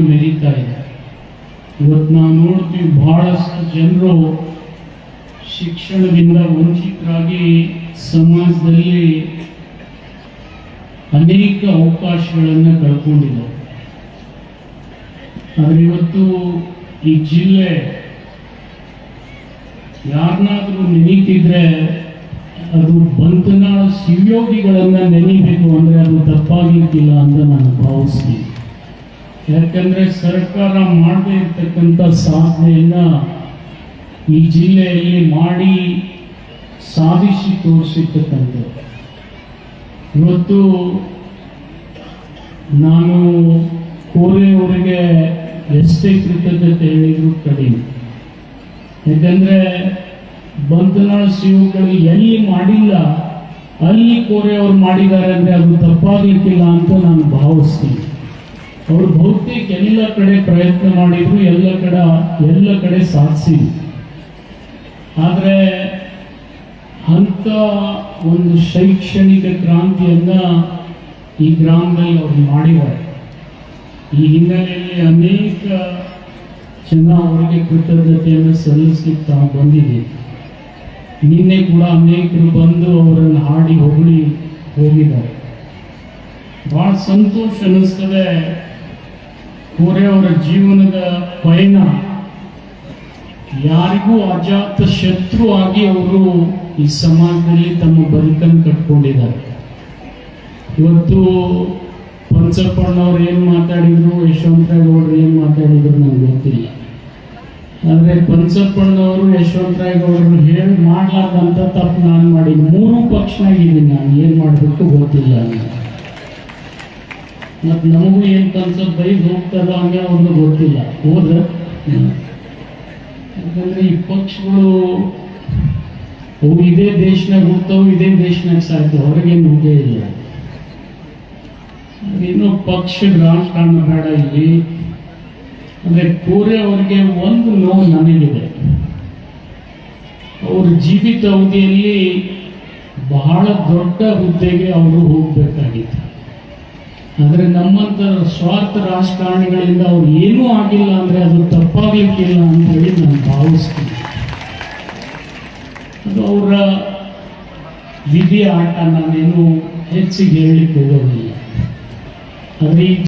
ಮೆರೀತಾ ಇದೆ. ಇವತ್ತು ನಾವು ನೋಡ್ತೀವಿ ಬಹಳಷ್ಟು ಜನರು ಶಿಕ್ಷಣದಿಂದ ವಂಚಿತರಾಗಿ ಸಮಾಜದಲ್ಲಿ ಅನೇಕ ಅವಕಾಶಗಳನ್ನು ಕಳ್ಕೊಂಡಿದ್ದಾರೆ. ಆದರೆ ಇವತ್ತು ಈ ಜಿಲ್ಲೆ ಯಾರನ್ನಾದ್ರೂ ನೆನೀತಿದ್ರೆ ಅದು ಬಂತನಾಳ ಶಿವಯೋಗಿಗಳನ್ನ ನೆನೀಬೇಕು ಅಂದ್ರೆ ಅದು ತಪ್ಪಾಗಿರ್ತಿಲ್ಲ ಅಂತ ನಾನು ಭಾವಿಸ್ತೀನಿ. ಯಾಕಂದ್ರೆ ಸರ್ಕಾರ ಮಾಡದೇ ಇರ್ತಕ್ಕಂಥ ಸಾಧನೆಯನ್ನ ಈ ಜಿಲ್ಲೆಯಲ್ಲಿ ಮಾಡಿ ಸಾಧಿಸಿ ತೋರಿಸಿರ್ತಕ್ಕಂಥದ್ದು. ಇವತ್ತು ನಾನು ಕೋರೆಯವರಿಗೆ ಎಷ್ಟೇ ಕೃತಜ್ಞತೆ ಹೇಳಿದ್ರು ಕಡಿಮೆ. ಯಾಕಂದ್ರೆ ಬಂಧನಾಳ ಸೇವೆಗಳು ಎಲ್ಲಿ ಮಾಡಿಲ್ಲ, ಅಲ್ಲಿ ಕೋರೆಯವರು ಮಾಡಿದ್ದಾರೆ ಅಂದ್ರೆ ಅದು ತಪ್ಪಾಗಿರ್ತಿಲ್ಲ ಅಂತ ನಾನು ಭಾವಿಸ್ತೀನಿ. ಅವರು ಬಹುತೇಕ ಎಲ್ಲ ಕಡೆ ಪ್ರಯತ್ನ ಮಾಡಿದ್ರು, ಎಲ್ಲ ಕಡೆ ಎಲ್ಲ ಕಡೆ ಸಾಧಿಸಿ ಆದ್ರೆ ಅಂತ ಒಂದು ಶೈಕ್ಷಣಿಕ ಕ್ರಾಂತಿಯನ್ನ ಈ ಗ್ರಾಮದಲ್ಲಿ ಅವ್ರು ಮಾಡಿದ್ದಾರೆ. ಈ ಹಿನ್ನೆಲೆಯಲ್ಲಿ ಅನೇಕ ಜನ ಅವರಿಗೆ ಕೃತಜ್ಞತೆಯನ್ನು ಸಲ್ಲಿಸಲಿಕ್ಕೆ ತಾವು ಬಂದಿದೆ. ನಿನ್ನೆ ಕೂಡ ಅನೇಕರು ಬಂದು ಅವರನ್ನು ಹಾಡಿ ಹೊಗಳಿ ಹೋಗಿದ್ದಾರೆ. ಬಹಳ ಸಂತೋಷ ಅನ್ನಿಸ್ತದೆ ಅವರ ಜೀವನದ ಪಯಣ. ಯಾರಿಗೂ ಅಜಾತ ಶತ್ರು ಆಗಿ ಅವರು ಈ ಸಮಾಜದಲ್ಲಿ ತಮ್ಮ ಬದುಕನ್ನು ಕಟ್ಕೊಂಡಿದ್ದಾರೆ. ಇವತ್ತು ಪಂಚಪ್ಪಣ್ಣವ್ರು ಏನು ಮಾತಾಡಿದ್ರು, ಯಶವಂತರಾಯಗೌಡರು ಏನು ಮಾತಾಡಿದ್ರು ನನಗೆ ಗೊತ್ತಿಲ್ಲ. ಆದರೆ ಪಂಚಪ್ಪಣ್ಣವರು ಯಶವಂತರಾಯಗೌಡರು ಹೇಳಿ ಮಾಡ್ಲಾರ್ದಂತ ತಪ್ಪು ನಾನು ಮಾಡಿ ಮೂರು ಪಕ್ಷನಾಗಿದ್ದೀನಿ ನಾನು, ಏನು ಮಾಡಬೇಕು ಗೊತ್ತಿಲ್ಲ ನನಗೆ ಮತ್ತು ನಮಗೂ ಏನು ಕನ್ಸಪ್ ಬೈ ಹೋಗ್ತದ ಹಂಗೆ ಅವ್ರಿಗೆ ಗೊತ್ತಿಲ್ಲ. ಹೋದ್ರೆ? ಯಾಕಂದ್ರೆ ಈ ಪಕ್ಷಗಳು ಅವು ಇದೇ ದೇಶನಾಗ ಹುಡ್ತಾವು ಇದೇ ದೇಶನಾಗ ಸಾಯ್ತಾವ ಹೊರಗೇನು ಹೋಗೇ ಇಲ್ಲ. ಇನ್ನು ಪಕ್ಷ ರಾಜಕಾರಣ ಬೇಡ ಇಲ್ಲಿ. ಅಂದ್ರೆ ಕೋರೆ ಅವರಿಗೆ ಒಂದು ನೋವು ನನಗಿದೆ. ಅವ್ರ ಜೀವಿತ ಅವಧಿಯಲ್ಲಿ ಬಹಳ ದೊಡ್ಡ ಹುದ್ದೆಗೆ ಅವರು ಹೋಗ್ಬೇಕಾಗಿತ್ತು. ಆದ್ರೆ ನಮ್ಮಂತ ಸ್ವಾರ್ಥ ರಾಜಕಾರಣಿಗಳಿಂದ ಅವ್ರು ಏನೂ ಆಗಿಲ್ಲ ಅಂದ್ರೆ ಅದು ತಪ್ಪಾಗಲಿಕ್ಕಿಲ್ಲ ಅಂತ ಹೇಳಿ ನಾನು ಭಾವಿಸ್ತೀನಿ. ಅದು ಅವರ ವಿಧಿ ಆಟ ನಾನೇನು ಹೆಚ್ಚಿಗೆ ಹೇಳಲಿಕ್ಕೆ ಹೋಗೋದಿಲ್ಲ.